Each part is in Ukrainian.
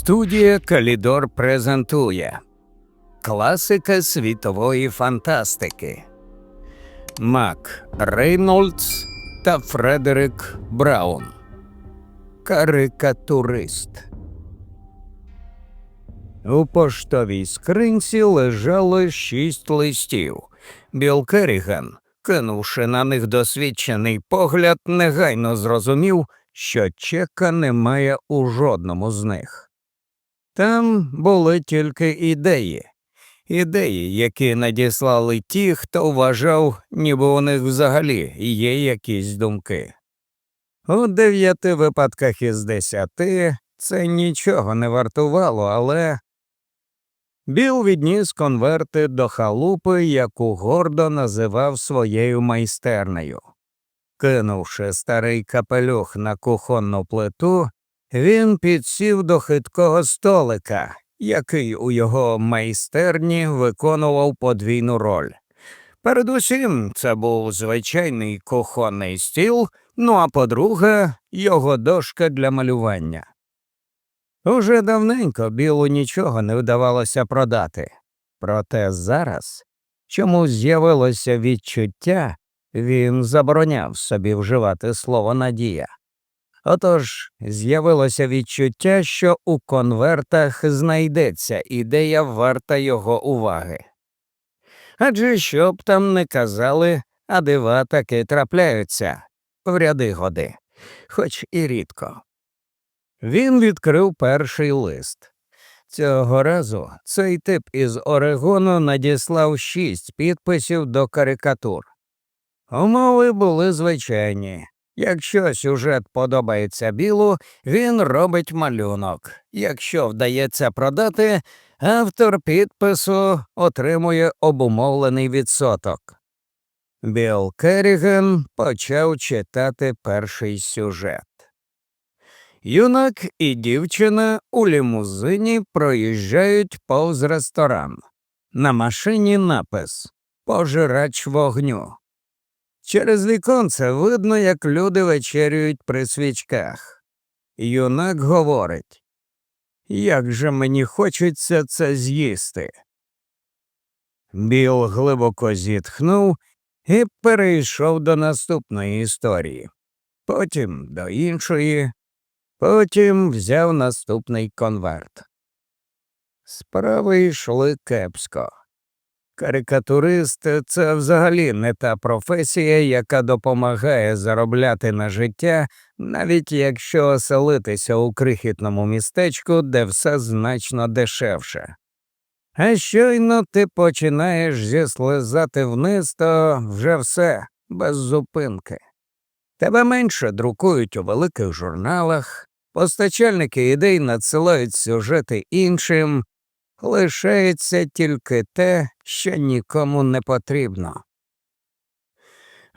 Студія Калідор презентує Класика світової фантастики Мак Рейнольдс та Фредерик Браун. Карикатурист. У поштовій скринці лежало шість листів. Білл Керріган, кинувши на них досвідчений погляд, негайно зрозумів, що чека немає у жодному з них. Там були тільки ідеї, ідеї, які надіслали ті, хто вважав, ніби у них взагалі є якісь думки. У дев'яти випадках із десяти це нічого не вартувало, але Біл відніс конверти до халупи, яку гордо називав своєю майстернею. Кинувши старий капелюх на кухонну плиту, він підсів до хиткого столика, який у його майстерні виконував подвійну роль. Передусім, це був звичайний кухонний стіл, ну а по-друге, його дошка для малювання. Уже давненько білу нічого не вдавалося продати, проте зараз чому з'явилося відчуття, він забороняв собі вживати слово надія. Отож з'явилося відчуття, що у конвертах знайдеться ідея варта його уваги. Адже що б там не казали, а дива таки трапляються в ряди годи, хоч і рідко. Він відкрив перший лист. Цього разу цей тип із Орегону надіслав шість підписів до карикатур. Умови були звичайні. Якщо сюжет подобається білу, він робить малюнок. Якщо вдається продати, автор підпису отримує обумовлений відсоток. Білл Керріган почав читати перший сюжет. Юнак і дівчина у лімузині проїжджають повз ресторан. На машині напис Пожирач вогню. Через віконце видно, як люди вечерюють при свічках. Юнак говорить Як же мені хочеться це з'їсти. Біл глибоко зітхнув і перейшов до наступної історії, потім до іншої, потім взяв наступний конверт. Справи йшли кепсько. Карикатурист це взагалі не та професія, яка допомагає заробляти на життя, навіть якщо оселитися у крихітному містечку, де все значно дешевше. А щойно ти починаєш зіслизати вниз, то вже все без зупинки. Тебе менше друкують у великих журналах, постачальники ідей надсилають сюжети іншим, лишається тільки те, що нікому не потрібно.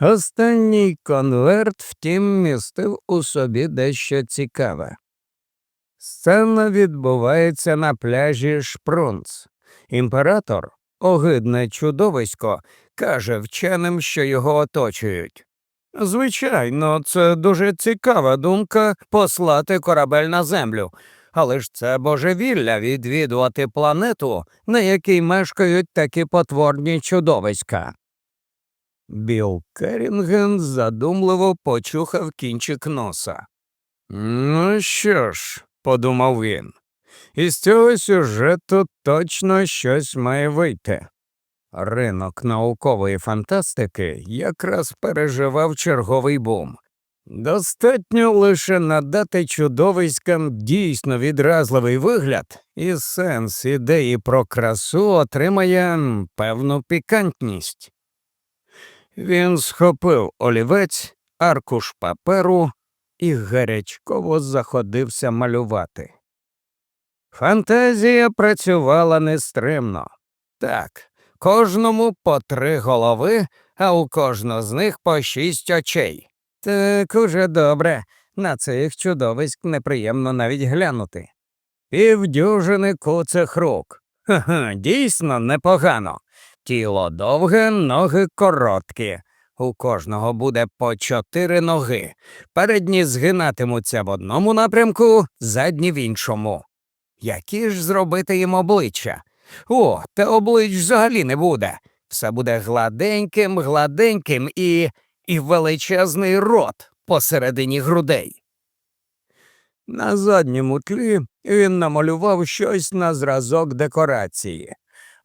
Останній конверт, втім, містив у собі дещо цікаве. Сцена відбувається на пляжі Шпрунц. Імператор, огидне чудовисько, каже вченим, що його оточують. Звичайно, це дуже цікава думка послати корабель на землю, але ж це божевілля відвідувати планету, на якій мешкають такі потворні чудовиська. Білл Керінген задумливо почухав кінчик носа. Ну що ж, подумав він, із цього сюжету точно щось має вийти. Ринок наукової фантастики якраз переживав черговий бум. Достатньо лише надати чудовиськам дійсно відразливий вигляд, і сенс ідеї про красу отримає певну пікантність. Він схопив олівець, аркуш паперу і гарячково заходився малювати. Фантазія працювала нестримно. Так, кожному по три голови, а у кожного з них по шість очей. Так уже добре, на цих чудовиськ неприємно навіть глянути. Півдюжини куцих рук. Ха-ха, дійсно непогано. Тіло довге, ноги короткі. У кожного буде по чотири ноги. Передні згинатимуться в одному напрямку, задні в іншому. Які ж зробити їм обличчя? О, та облич взагалі не буде. Все буде гладеньким, гладеньким і, і величезний рот посередині грудей. На задньому тлі він намалював щось на зразок декорації,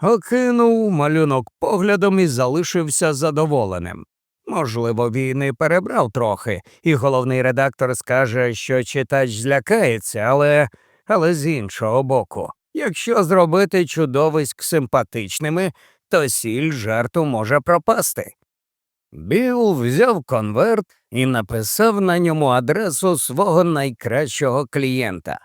окинув малюнок поглядом і залишився задоволеним. Можливо, він і перебрав трохи, і головний редактор скаже, що читач злякається, але, але з іншого боку, якщо зробити чудовиськ симпатичними, то сіль жарту може пропасти. Біл взяв конверт і написав на ньому адресу свого найкращого клієнта.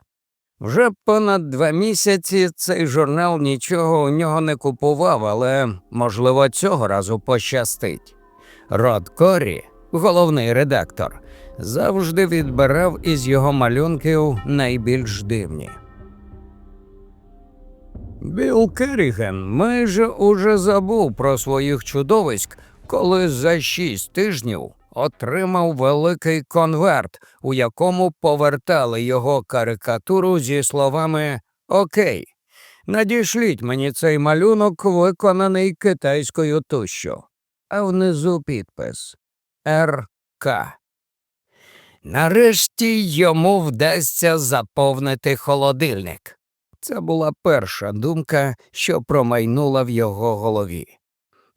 Вже понад два місяці цей журнал нічого у нього не купував, але, можливо, цього разу пощастить. Род Корі, головний редактор, завжди відбирав із його малюнків найбільш дивні. Білл Керріген майже уже забув про своїх чудовиськ, коли за шість тижнів отримав великий конверт, у якому повертали його карикатуру зі словами Окей, надішліть мені цей малюнок, виконаний китайською тущу, а внизу підпис РК. Нарешті йому вдасться заповнити холодильник. Це була перша думка, що промайнула в його голові.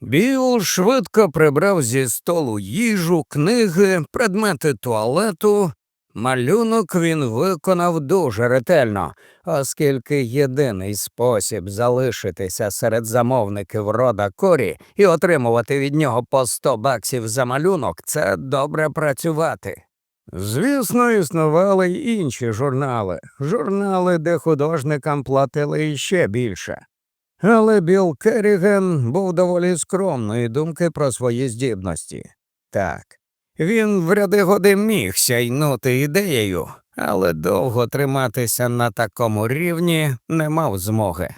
Біл швидко прибрав зі столу їжу, книги, предмети туалету. Малюнок він виконав дуже ретельно, оскільки єдиний спосіб залишитися серед замовників рода корі і отримувати від нього по 100 баксів за малюнок це добре працювати. Звісно, існували й інші журнали, журнали, де художникам платили іще більше. Але Білл Керріген був доволі скромної думки про свої здібності. Так, він в ряди годи міг сяйнути ідеєю, але довго триматися на такому рівні не мав змоги.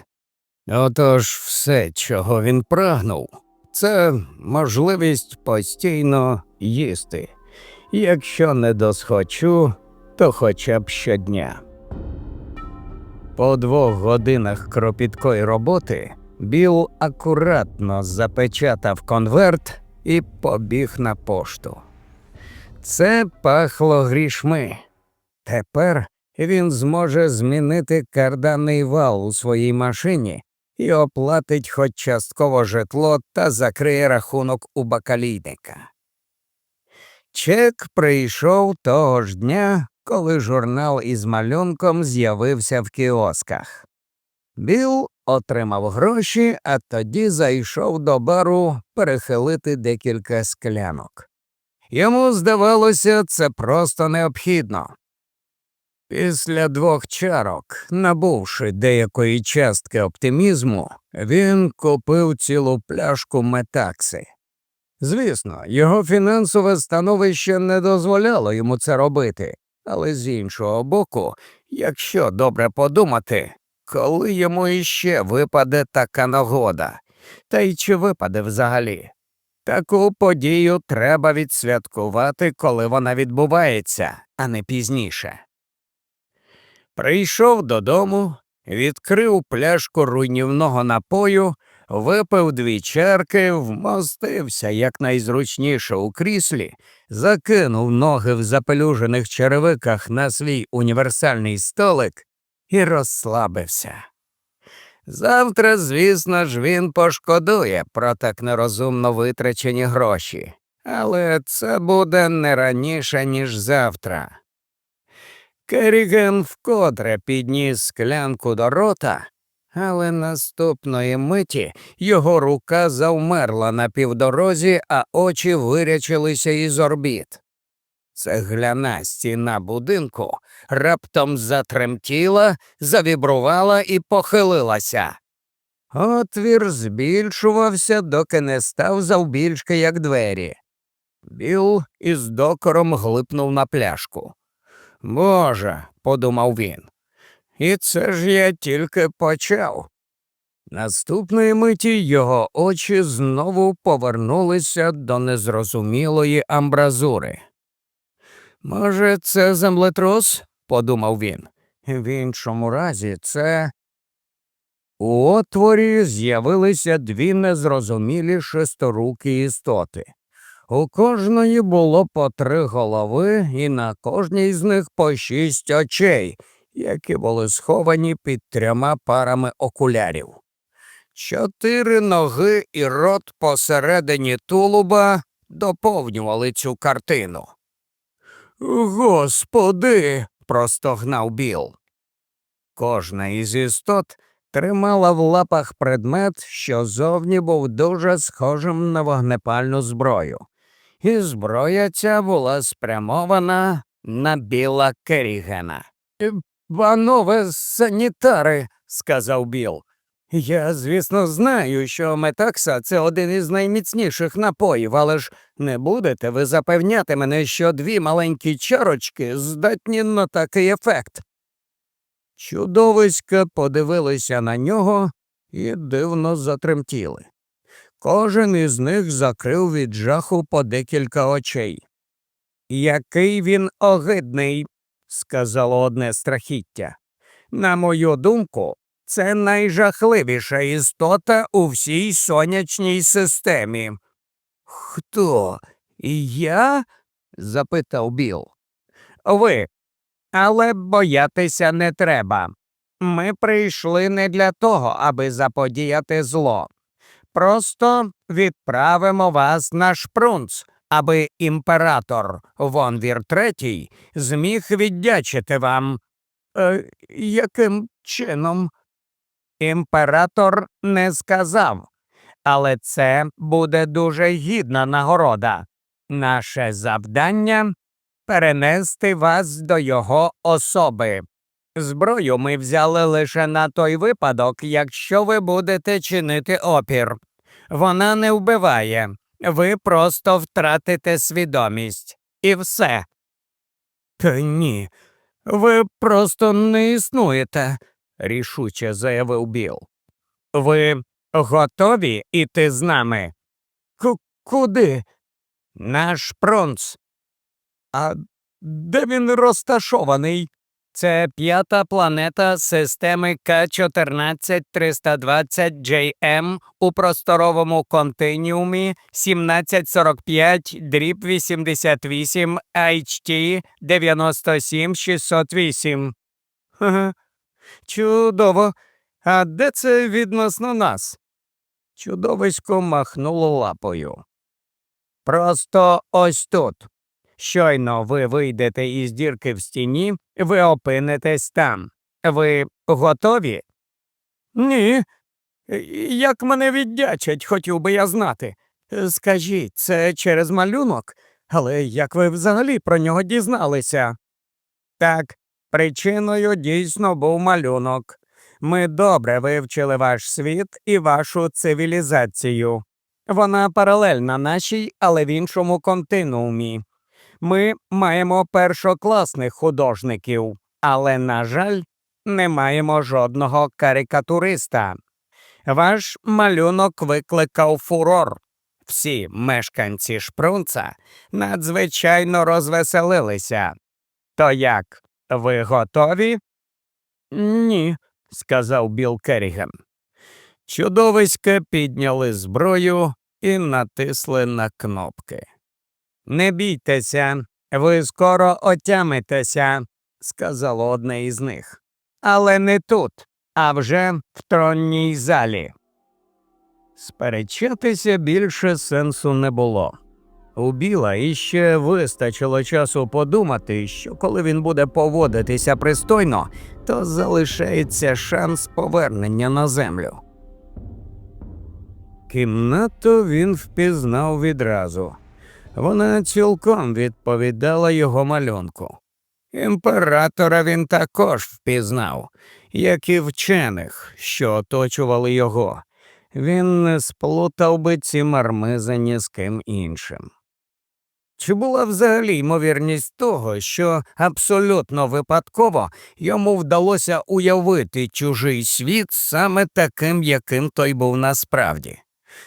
Отож, все, чого він прагнув, це можливість постійно їсти. Якщо не досхочу, то хоча б щодня. По двох годинах кропіткої роботи Біл акуратно запечатав конверт і побіг на пошту. Це пахло грішми. Тепер він зможе змінити карданний вал у своїй машині і оплатить хоч частково житло та закриє рахунок у бакалійника. Чек прийшов того ж дня, коли журнал із малюнком з'явився в кіосках. Біл отримав гроші, а тоді зайшов до бару перехилити декілька склянок. Йому здавалося, це просто необхідно. Після двох чарок, набувши деякої частки оптимізму, він купив цілу пляшку метакси. Звісно, його фінансове становище не дозволяло йому це робити, але з іншого боку, якщо добре подумати, коли йому іще випаде така нагода, та й чи випаде взагалі? Таку подію треба відсвяткувати, коли вона відбувається, а не пізніше. Прийшов додому, відкрив пляшку руйнівного напою, випив дві чарки, вмостився якнайзручніше у кріслі, закинув ноги в запелюжених черевиках на свій універсальний столик і розслабився. Завтра, звісно ж, він пошкодує про так нерозумно витрачені гроші, але це буде не раніше, ніж завтра. Керіген вкотре підніс склянку до рота, але наступної миті його рука завмерла на півдорозі, а очі вирячилися із орбіт. Цегляна стіна будинку раптом затремтіла, завібрувала і похилилася. Отвір збільшувався, доки не став завбільшки, як двері. Біл із докором глипнув на пляшку. Боже, подумав він, і це ж я тільки почав. Наступної миті його очі знову повернулися до незрозумілої амбразури. Може, це землетрос? подумав він. В іншому разі це. У отворі з'явилися дві незрозумілі шесторукі істоти. У кожної було по три голови, і на кожній з них по шість очей, які були сховані під трьома парами окулярів. Чотири ноги і рот посередині тулуба доповнювали цю картину. Господи. простогнав Біл. Кожна із істот тримала в лапах предмет, що зовні був дуже схожим на вогнепальну зброю, і зброя ця була спрямована на біла Керігена. Панове санітари, сказав Біл. Я, звісно, знаю, що метакса це один із найміцніших напоїв, але ж не будете ви запевняти мене, що дві маленькі чарочки здатні на такий ефект. Чудовиська подивилися на нього і дивно затремтіли. Кожен із них закрив від жаху по декілька очей. Який він огидний, сказало одне страхіття. На мою думку, це найжахливіша істота у всій сонячній системі. Хто? Я? запитав Біл. Ви. Але боятися не треба. Ми прийшли не для того, аби заподіяти зло. Просто відправимо вас на шпрунц, аби імператор Вонвір Третій зміг віддячити вам. Е, яким чином? Імператор не сказав, але це буде дуже гідна нагорода. Наше завдання перенести вас до його особи. Зброю ми взяли лише на той випадок, якщо ви будете чинити опір. Вона не вбиває, ви просто втратите свідомість. І все. Та ні, ви просто не існуєте, рішуче заявив Біл. Ви готові іти з нами? К куди? Наш пронц. А де він розташований? Це п'ята планета системи К14320JM у просторовому континіумі 1745 дріб 88 HT 97608. Ха-ха. Чудово. А де це відносно нас? Чудовисько махнуло лапою. Просто ось тут. Щойно ви вийдете із дірки в стіні, ви опинитесь там. Ви готові? Ні. Як мене віддячать, хотів би я знати. Скажіть, це через малюнок? Але як ви взагалі про нього дізналися? Так, причиною дійсно був малюнок. Ми добре вивчили ваш світ і вашу цивілізацію. Вона паралельна нашій, але в іншому континуумі. Ми маємо першокласних художників, але, на жаль, не маємо жодного карикатуриста. Ваш малюнок викликав фурор. Всі мешканці шпрунца надзвичайно розвеселилися. То як, ви готові? Ні, сказав Білл Керріган. Чудовиська підняли зброю і натисли на кнопки. Не бійтеся, ви скоро отямитеся, сказало одне із них. Але не тут, а вже в тронній залі. Сперечатися більше сенсу не було. У Біла іще вистачило часу подумати, що коли він буде поводитися пристойно, то залишається шанс повернення на землю. Кімнату він впізнав відразу. Вона цілком відповідала його малюнку. Імператора він також впізнав, як і вчених, що оточували його. Він не сплутав би ці мармизані з ким іншим. Чи була взагалі ймовірність того, що абсолютно випадково йому вдалося уявити чужий світ саме таким, яким той був насправді?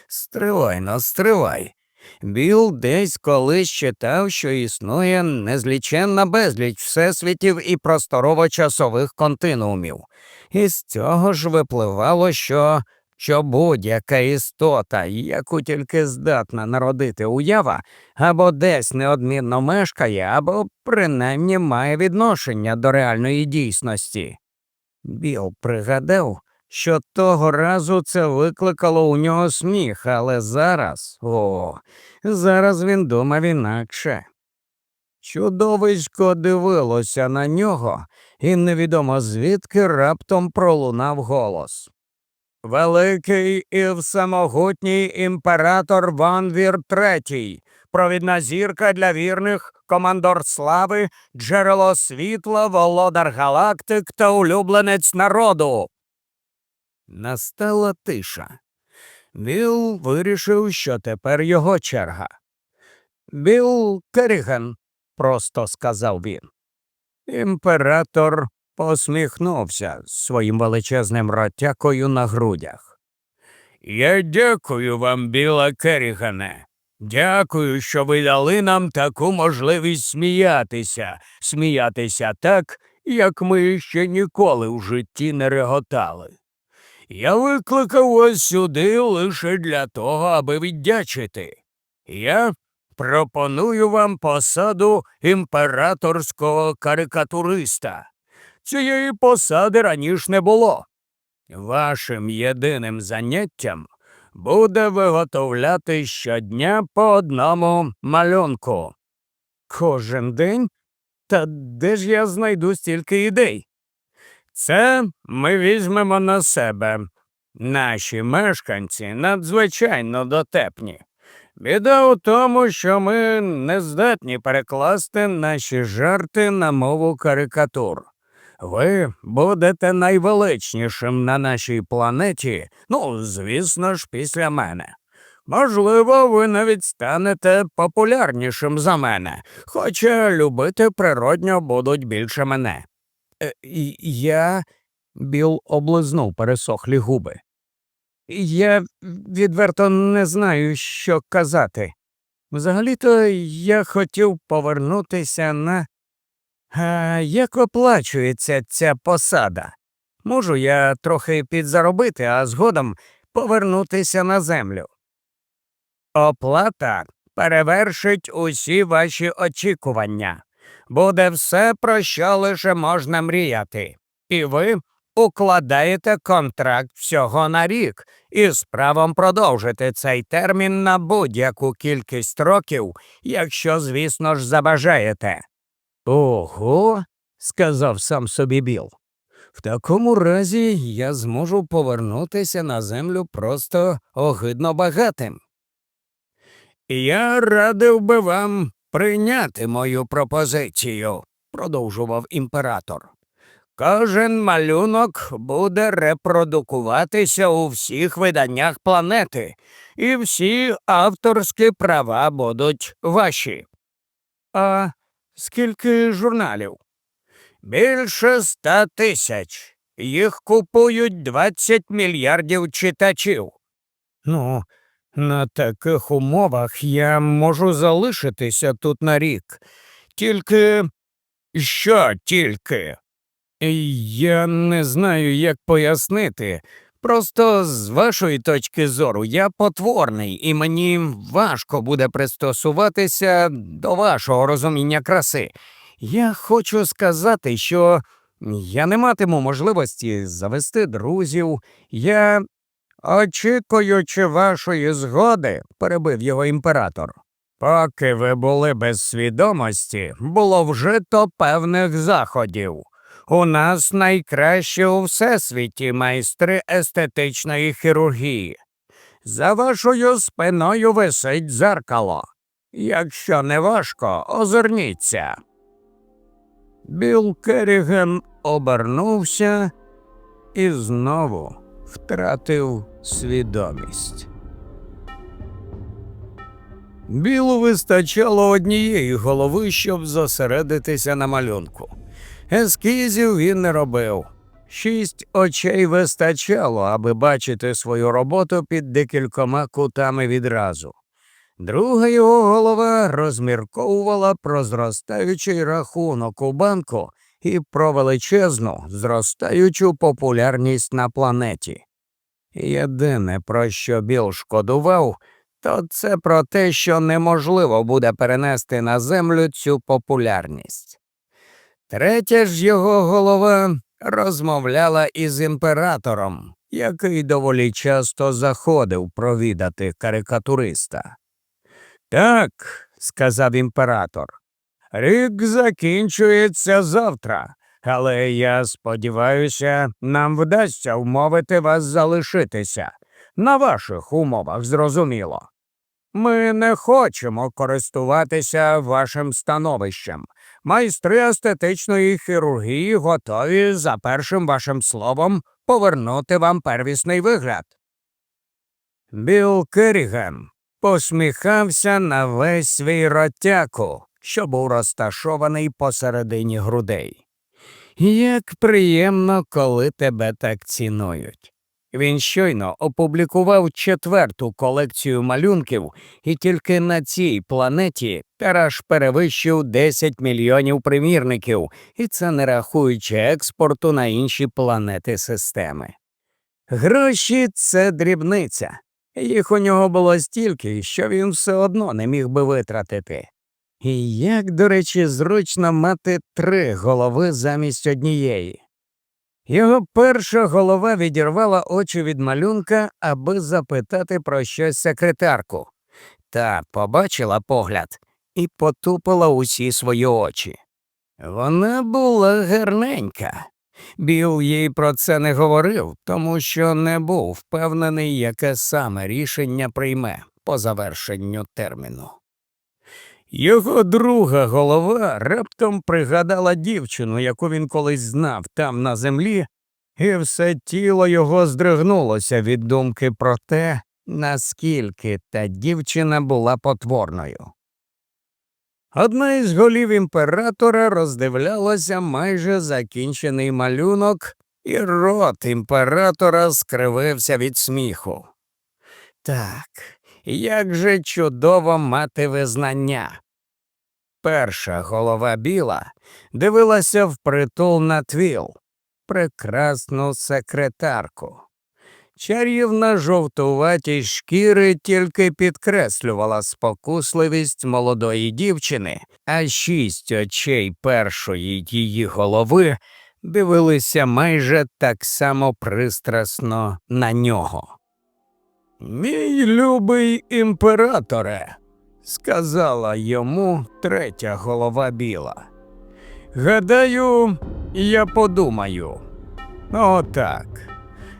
Стривай но, стривай. Біл десь колись читав, що існує незліченна безліч всесвітів і просторово-часових континуумів. І з цього ж випливало, що, що будь-яка істота, яку тільки здатна народити уява, або десь неодмінно мешкає, або принаймні має відношення до реальної дійсності. Біл пригадав, що того разу це викликало у нього сміх, але зараз, о, зараз він думав інакше. Чудовисько дивилося на нього, і невідомо звідки раптом пролунав голос. Великий і всемогутній імператор Ванвір Третій, провідна зірка для вірних, командор слави, джерело світла, володар галактик та улюбленець народу. Настала тиша. Біл вирішив, що тепер його черга. Біл Керріган, просто сказав він. Імператор посміхнувся своїм величезним ротякою на грудях. Я дякую вам, Біла Керрігане. Дякую, що ви дали нам таку можливість сміятися, сміятися так, як ми ще ніколи в житті не реготали. Я викликав вас сюди лише для того, аби віддячити. Я пропоную вам посаду імператорського карикатуриста. Цієї посади раніше не було. Вашим єдиним заняттям буде виготовляти щодня по одному малюнку. Кожен день? Та де ж я знайду стільки ідей? Це ми візьмемо на себе. Наші мешканці надзвичайно дотепні. Біда у тому, що ми не здатні перекласти наші жарти на мову карикатур. Ви будете найвеличнішим на нашій планеті, ну, звісно ж, після мене. Можливо, ви навіть станете популярнішим за мене, хоча любити природньо будуть більше мене. Е, я. Біл облизнув пересохлі губи. Я відверто не знаю, що казати. Взагалі-то я хотів повернутися на. А як оплачується ця посада? Можу я трохи підзаробити, а згодом повернутися на землю. Оплата перевершить усі ваші очікування. Буде все, про що лише можна мріяти. І ви укладаєте контракт всього на рік із правом продовжити цей термін на будь-яку кількість років, якщо, звісно ж, забажаєте. Ого, сказав сам собі Біл. В такому разі я зможу повернутися на землю просто огидно багатим. Я радив би вам прийняти мою пропозицію, продовжував імператор. Кожен малюнок буде репродукуватися у всіх виданнях планети, і всі авторські права будуть ваші. А скільки журналів? Більше ста тисяч. Їх купують 20 мільярдів читачів. Ну, на таких умовах я можу залишитися тут на рік. Тільки що тільки? Я не знаю, як пояснити. Просто з вашої точки зору я потворний, і мені важко буде пристосуватися до вашого розуміння краси. Я хочу сказати, що я не матиму можливості завести друзів. Я, очікуючи вашої згоди, перебив його імператор. Поки ви були без свідомості, було вжито певних заходів. У нас найкращі у всесвіті майстри естетичної хірургії. За вашою спиною висить дзеркало. Якщо не важко, озирніться. Білл Керріген обернувся і знову втратив свідомість. Білу вистачало однієї голови, щоб зосередитися на малюнку. Ескізів він не робив. Шість очей вистачало, аби бачити свою роботу під декількома кутами відразу. Друга його голова розмірковувала про зростаючий рахунок у банку і про величезну зростаючу популярність на планеті. Єдине, про що Біл шкодував, то це про те, що неможливо буде перенести на землю цю популярність. Третя ж його голова розмовляла із імператором, який доволі часто заходив провідати карикатуриста. Так, сказав імператор, рік закінчується завтра, але я сподіваюся, нам вдасться вмовити вас залишитися. На ваших умовах, зрозуміло. Ми не хочемо користуватися вашим становищем. Майстри естетичної хірургії готові за першим вашим словом повернути вам первісний вигляд. Білл Керріган посміхався на весь свій ротяку, що був розташований посередині грудей. Як приємно, коли тебе так цінують. Він щойно опублікував четверту колекцію малюнків, і тільки на цій планеті тираж перевищив 10 мільйонів примірників, і це не рахуючи експорту на інші планети системи. Гроші це дрібниця. Їх у нього було стільки, що він все одно не міг би витратити. І як, до речі, зручно мати три голови замість однієї. Його перша голова відірвала очі від малюнка, аби запитати про щось секретарку. Та побачила погляд і потупила усі свої очі. Вона була гарненька. Біл їй про це не говорив, тому що не був впевнений, яке саме рішення прийме по завершенню терміну. Його друга голова раптом пригадала дівчину, яку він колись знав там на землі, і все тіло його здригнулося від думки про те, наскільки та дівчина була потворною. Одна із голів імператора роздивлялася майже закінчений малюнок, і рот імператора скривився від сміху. Так, як же чудово мати визнання. Перша голова біла дивилася впритул на твіл, прекрасну секретарку. Чарівна жовтуваті шкіри тільки підкреслювала спокусливість молодої дівчини, а шість очей першої її голови дивилися майже так само пристрасно на нього. Мій любий імператоре, сказала йому третя голова біла. Гадаю, я подумаю. Отак.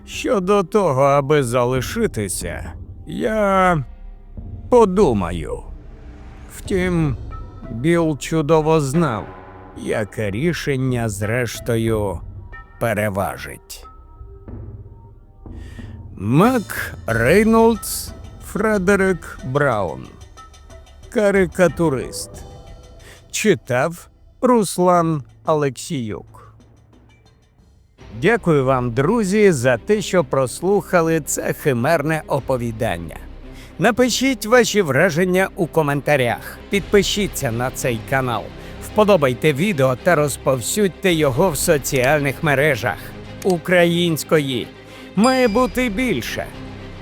Щодо того, аби залишитися, я подумаю. Втім, Біл чудово знав, яке рішення, зрештою, переважить. Мак Рейнольдс Фредерик Браун. Карикатурист. Читав Руслан Алексіюк. Дякую вам, друзі, за те, що прослухали це химерне оповідання. Напишіть ваші враження у коментарях, підпишіться на цей канал, вподобайте відео та розповсюдьте його в соціальних мережах української. Має бути більше.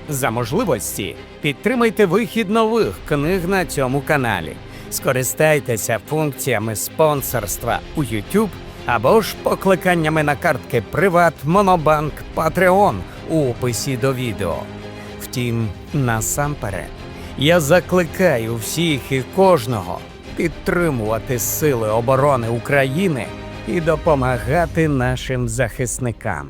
За можливості підтримайте вихід нових книг на цьому каналі. Скористайтеся функціями спонсорства у YouTube або ж покликаннями на картки Приват, Монобанк, Patreon у описі до відео. Втім, насамперед, я закликаю всіх і кожного підтримувати Сили оборони України і допомагати нашим захисникам.